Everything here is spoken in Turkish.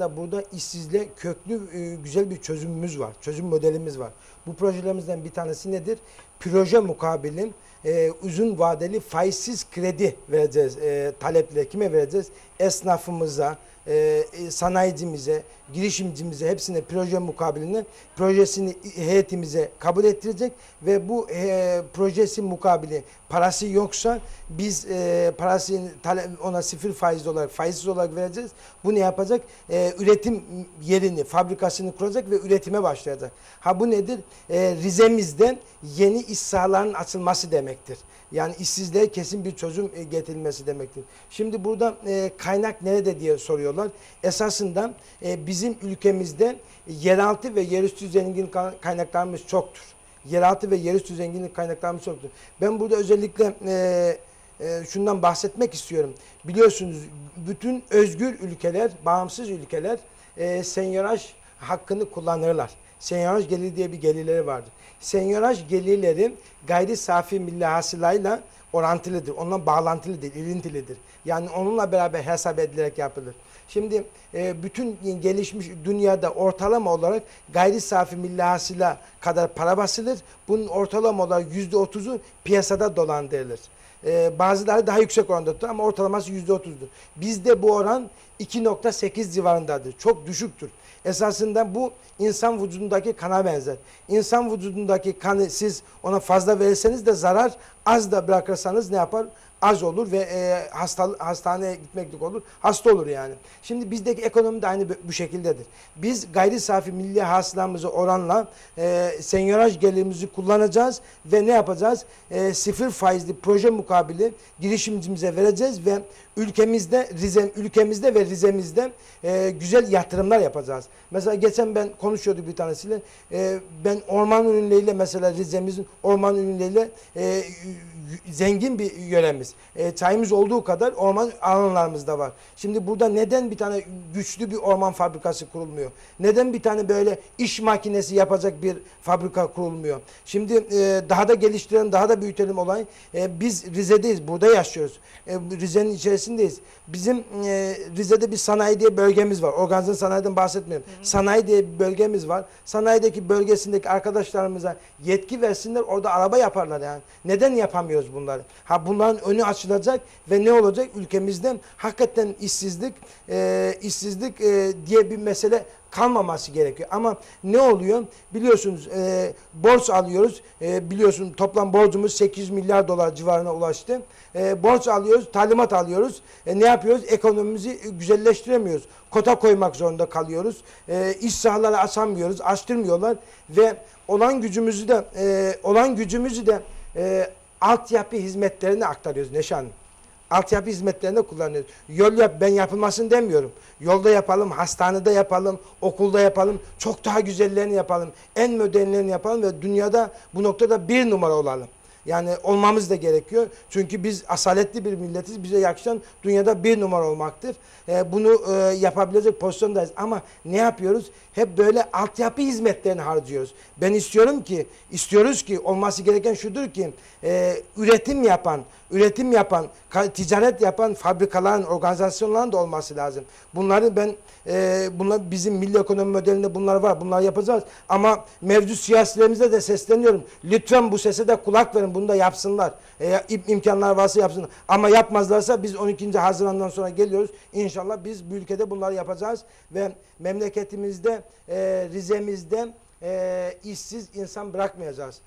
da burada işsizliğe köklü e, güzel bir çözümümüz var. Çözüm modelimiz var. Bu projelerimizden bir tanesi nedir? Proje mukabilin e, uzun vadeli faizsiz kredi vereceğiz e, taleple. Kime vereceğiz? Esnafımıza, e, e, sanayicimize, girişimcimize hepsine proje mukabilini projesini heyetimize kabul ettirecek ve bu e, projesi mukabili parası yoksa biz e, parası ona sıfır faizli olarak faizsiz olarak vereceğiz. Bunu yapacak e, üretim yerini, fabrikasını kuracak ve üretime başlayacak. Ha bu nedir? E, Rize'mizden yeni iş sahalarının açılması demektir. Yani işsizliğe kesin bir çözüm e, getirilmesi demektir. Şimdi burada e, kaynak nerede diye soruyorlar. Esasında e, bizim ülkemizde yeraltı ve yerüstü zengin ka- kaynaklarımız çoktur. Yeraltı ve yerüstü zenginlik kaynaklarımız çoktur. Ben burada özellikle e, e, şundan bahsetmek istiyorum. Biliyorsunuz bütün özgür ülkeler, bağımsız ülkeler e, senyöraj hakkını kullanırlar. Senyöraj geliri diye bir gelirleri vardır. Senyöraj gelirleri gayri safi milli hasılayla orantılıdır. Onunla bağlantılıdır, ilintilidir. Yani onunla beraber hesap edilerek yapılır. Şimdi e, bütün gelişmiş dünyada ortalama olarak gayri safi milli hasıla kadar para basılır. Bunun ortalama olarak yüzde otuzu piyasada dolandırılır. E, bazıları daha yüksek oranda tutar ama ortalaması yüzde otuzdur. Bizde bu oran 2.8 civarındadır. Çok düşüktür. Esasında bu insan vücudundaki kana benzer. İnsan vücudundaki kanı siz ona fazla verirseniz de zarar, az da bırakırsanız ne yapar? Az olur ve e, hasta, hastaneye gitmeklik olur. Hasta olur yani. Şimdi bizdeki ekonomi de aynı bu- şekildedir. Biz gayri safi milli hasılamızı oranla e, senyöraj gelirimizi kullanacağız ve ne yapacağız? E, sıfır faizli proje mukabili girişimcimize vereceğiz ve ülkemizde Rize ülkemizde ve Rize'mizde e, güzel yatırımlar yapacağız. Mesela geçen ben konuşuyorduk bir tanesiyle. E, ben orman ürünleriyle mesela Rize'mizin orman ürünleriyle e, zengin bir yöremiz. E, çayımız olduğu kadar orman alanlarımız da var. Şimdi burada neden bir tane güçlü bir orman fabrikası kurulmuyor? Neden bir tane böyle iş makinesi yapacak bir fabrika kurulmuyor? Şimdi e, daha da geliştirelim, daha da büyütelim olayı. E, biz Rize'deyiz, burada yaşıyoruz. E, Rize'nin içerisindeyiz. Bizim e, Rize'de bir sanayi diye bölgemiz var. Organize sanayiden bahsetmiyorum. Sanayi diye bir bölgemiz var. Sanayideki bölgesindeki arkadaşlarımıza yetki versinler, orada araba yaparlar yani. Neden yapamıyoruz bunları? Ha bunların önü açılacak ve ne olacak? Ülkemizde hakikaten işsizlik, e, işsizlik e, diye bir mesele kalmaması gerekiyor. Ama ne oluyor? Biliyorsunuz e, borç alıyoruz. E, biliyorsun toplam borcumuz 800 milyar dolar civarına ulaştı. E, borç alıyoruz, talimat alıyoruz. E, ne yapıyoruz? Ekonomimizi güzelleştiremiyoruz. Kota koymak zorunda kalıyoruz. E, iş sahaları açamıyoruz, açtırmıyorlar ve olan gücümüzü de e, olan gücümüzü de e, altyapı hizmetlerine aktarıyoruz Neşan. Altyapı hizmetlerinde kullanıyoruz. Yol yap ben yapılmasın demiyorum. Yolda yapalım, hastanede yapalım, okulda yapalım. Çok daha güzellerini yapalım. En modernlerini yapalım ve dünyada bu noktada bir numara olalım. Yani olmamız da gerekiyor. Çünkü biz asaletli bir milletiz. Bize yakışan dünyada bir numara olmaktır. Ee, bunu e, yapabilecek pozisyondayız. Ama ne yapıyoruz? Hep böyle altyapı hizmetlerini harcıyoruz. Ben istiyorum ki, istiyoruz ki olması gereken şudur ki e, üretim yapan, üretim yapan, ticaret yapan fabrikaların, organizasyonların da olması lazım. Bunları ben, e, bunlar bizim milli ekonomi modelinde bunlar var. Bunları yapacağız. Ama mevcut siyasilerimize de sesleniyorum. Lütfen bu sese de kulak verin. Bunu da yapsınlar. E, im- imkanlar varsa yapsınlar. Ama yapmazlarsa biz 12. Haziran'dan sonra geliyoruz. İnşallah biz bu ülkede bunları yapacağız. Ve memleketimizde, e, Rize'mizde e, işsiz insan bırakmayacağız.